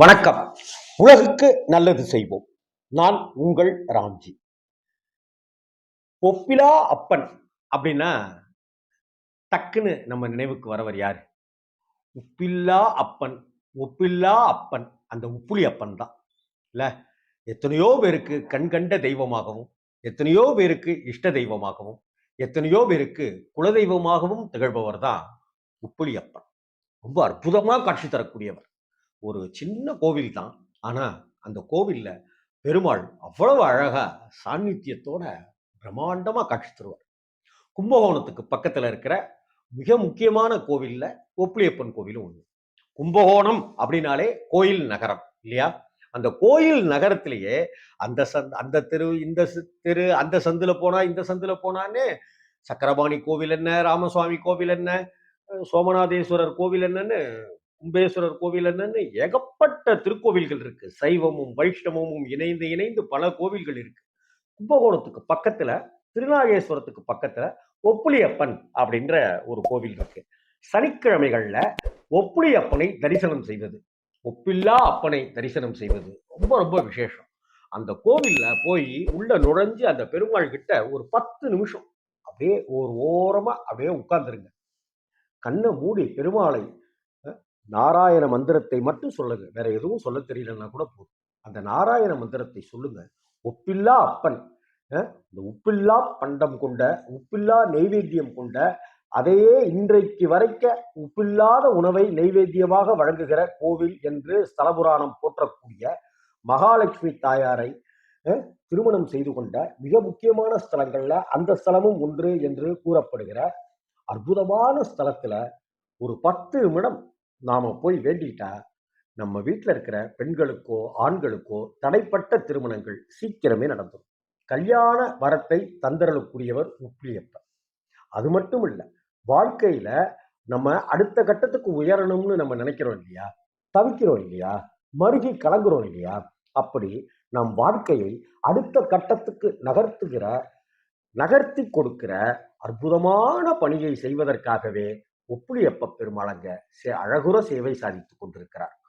வணக்கம். உலகுக்கு நல்லது செய்வோம். நான் உங்கள் ராம்ஜி. ஒப்பிலா அப்பன் அப்படின்னா டக்குன்னு நம்ம நினைவுக்கு வரவர் யாரு? உப்பில்லா அப்பன் ஒப்பில்லா அப்பன் அந்த உப்புலி அப்பன் தான். இல்ல? எத்தனையோ பேருக்கு கண்கண்ட தெய்வமாகவும் எத்தனையோ பேருக்கு இஷ்ட தெய்வமாகவும் எத்தனையோ பேருக்கு குலதெய்வமாகவும் திகழ்பவர் தான் உப்புலி அப்பன். ரொம்ப அற்புதமாக காட்சி தரக்கூடியவர். ஒரு சின்ன கோவில் தான். ஆனால் அந்த கோவிலில் பெருமாள் அவ்வளவு அழகாக சாநித்தியத்தோட பிரம்மாண்டமாக காட்சி தருவார். கும்பகோணத்துக்கு பக்கத்தில் இருக்கிற மிக முக்கியமான கோவிலில் ஒப்பிலியப்பன் கோவிலும் ஒன்று கும்பகோணம் அப்படின்னாலே கோயில் நகரம் இல்லையா? அந்த கோயில் நகரத்திலேயே அந்த சந்த் அந்த தெரு இந்த தெரு அந்த சந்தில் போனா இந்த சந்தில் போனான்னு சக்கரபாணி கோவில் என்ன ராமசுவாமி கோவில் என்ன சோமநாதேஸ்வரர் கோவில் என்னன்னு கும்பேஸ்வரர் கோவில் என்னன்னு ஏகப்பட்ட திருக்கோவில்கள் இருக்கு. சைவமும் வைஷ்ணவமும் இணைந்து இணைந்து பல கோவில்கள் இருக்கு. கும்பகோணத்துக்கு பக்கத்துல திருநாகேஸ்வரத்துக்கு பக்கத்துல ஒப்புளியப்பன் அப்படின்ற ஒரு கோவில் இருக்கு. சனிக்கிழமைகள்ல ஒப்புளியப்பனை தரிசனம் செய்வது. ஒப்பில்லா அப்பனை தரிசனம் செய்வது. ரொம்ப ரொம்ப விசேஷம். அந்த கோவில்ல போய் உள்ள நுழைஞ்சு அந்த பெருமாள் கிட்ட ஒரு பத்து நிமிஷம் அப்படியே ஒரு ஓரமா அப்படியே உட்கார்ந்துருங்க. கண்ணை மூடி பெருமாளை நாராயண மந்திரத்தை மட்டும் சொல்லுங்க. வேற எதுவும் சொல்ல தெரியலன்னா கூட போதும். அந்த நாராயண மந்திரத்தை சொல்லுங்க. ஒப்பில்லா அப்பன் இந்த உப்பில்லா பண்டம் கொண்ட உப்பில்லா நெய்வேத்தியம் கொண்ட அதையே இன்றைக்கு வரைக்க உப்பில்லாத உணவை நெய்வேத்தியமாக வழங்குகிற கோவில் என்று ஸ்தலபுராணம் போற்றக்கூடிய மகாலட்சுமி தாயாரை திருமணம் செய்து கொண்ட மிக முக்கியமான ஸ்தலங்கள்ல அந்த ஸ்தலமும் ஒன்று என்று கூறப்படுகிற அற்புதமான ஸ்தலத்துல ஒரு பத்து நிமிடம் நாம போய் வேண்டிட்டா நம்ம வீட்டில் இருக்கிற பெண்களுக்கோ ஆண்களுக்கோ தடைப்பட்ட திருமணங்கள் சீக்கிரமே நடந்துடும் கல்யாண வரத்தை தந்தரலுக்குரியவர் உப்பிலியப்பர் அது மட்டும் இல்லை வாழ்க்கையில நம்ம அடுத்த கட்டத்துக்கு உயரணும்னு நம்ம நினைக்கிறோம் இல்லையா? தவிக்கிறோம் இல்லையா? மருகி கலங்குறோம் இல்லையா? அப்படி நம் வாழ்க்கையை அடுத்த கட்டத்துக்கு நகர்த்துகிற நகர்த்தி கொடுக்கிற அற்புதமான பணியை செய்வதற்காகவே ஒப்புளியப்ப பெருமாளங்க சே அழகுற சேவை சாதித்துக் கொண்டிருக்கிறார்.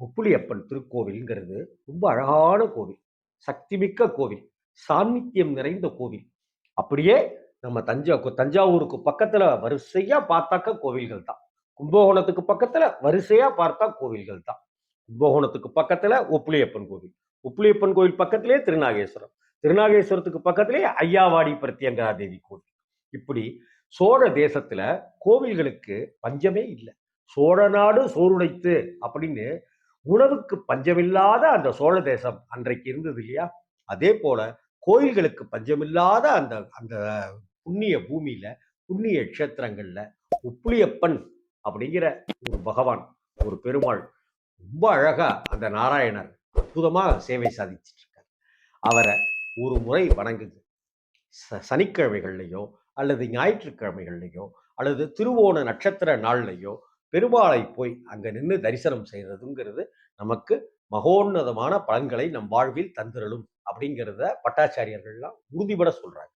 ஒப்புளியப்பன் திருக்கோவில்ங்கிறது ரொம்ப அழகான கோவில் சக்திமிக்க கோவில் சாநித்தியம் நிறைந்த கோவில். அப்படியே நம்ம தஞ்சா தஞ்சாவூருக்கு பக்கத்துல வரிசையா பார்த்தாக்க கோவில்கள் தான். கும்பகோணத்துக்கு பக்கத்துல வரிசையா பார்த்தா கோவில்கள் தான். கும்பகோணத்துக்கு பக்கத்துல ஒப்புளியப்பன் கோவில். ஒப்புளியப்பன் கோவில் பக்கத்திலே திருநாகேஸ்வரம். திருநாகேஸ்வரத்துக்கு பக்கத்திலே ஐயாவாடி பிரத்யங்கரா தேவி கோவில். இப்படி சோழ தேசத்துல கோவில்களுக்கு பஞ்சமே இல்லை. சோழ நாடு சோறுடைத்து அப்படின்னு உணவுக்கு பஞ்சமில்லாத அந்த சோழ தேசம் அன்றைக்கு இருந்தது இல்லையா? அதே போல கோயில்களுக்கு பஞ்சமில்லாத அந்த அந்த புண்ணிய பூமியில புண்ணிய க்ஷேத்திரங்கள்ல உப்புளியப்பன் அப்படிங்கிற ஒரு பகவான் ஒரு பெருமாள் ரொம்ப அழகா அந்த நாராயணர் அற்புதமாக சேவை சாதிச்சிட்டு இருக்கார். அவரை ஒரு முறை வணங்குது. ச- சனிக்கிழமைகள்லையும் அல்லது ஞாயிற்றுக்கிழமைகள்லையோ அல்லது திருவோண நட்சத்திர நாள்லையோ பெருமாளை போய் அங்கே நின்று தரிசனம் செய்கிறதுங்கிறது நமக்கு மகோன்னதமான பலன்களை நம் வாழ்வில் தந்திரலும் அப்படிங்கிறத பட்டாச்சாரியர்கள்லாம் உறுதிபட சொல்றாங்க.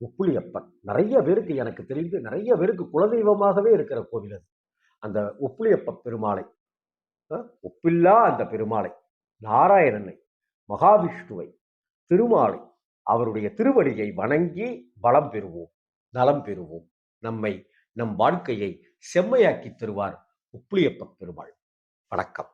உப்புளியப்பன் நிறைய பேருக்கு எனக்கு தெரிந்து நிறைய பேருக்கு குலதெய்வமாகவே இருக்கிற கோவில் அது. அந்த உப்புளியப்ப பெருமாளை உப்பில்லா ஒப்பில்லா அந்த பெருமாளை நாராயணனை மகாவிஷ்ணுவை திருமாலை அவருடைய திருவடியை வணங்கி பலம் பெறுவோம் நலம் பெறுவோம். நம்மை நம் வாழ்க்கையை செம்மையாக்கி தருவார் உப்புளியப்ப பெருமாள். வணக்கம்.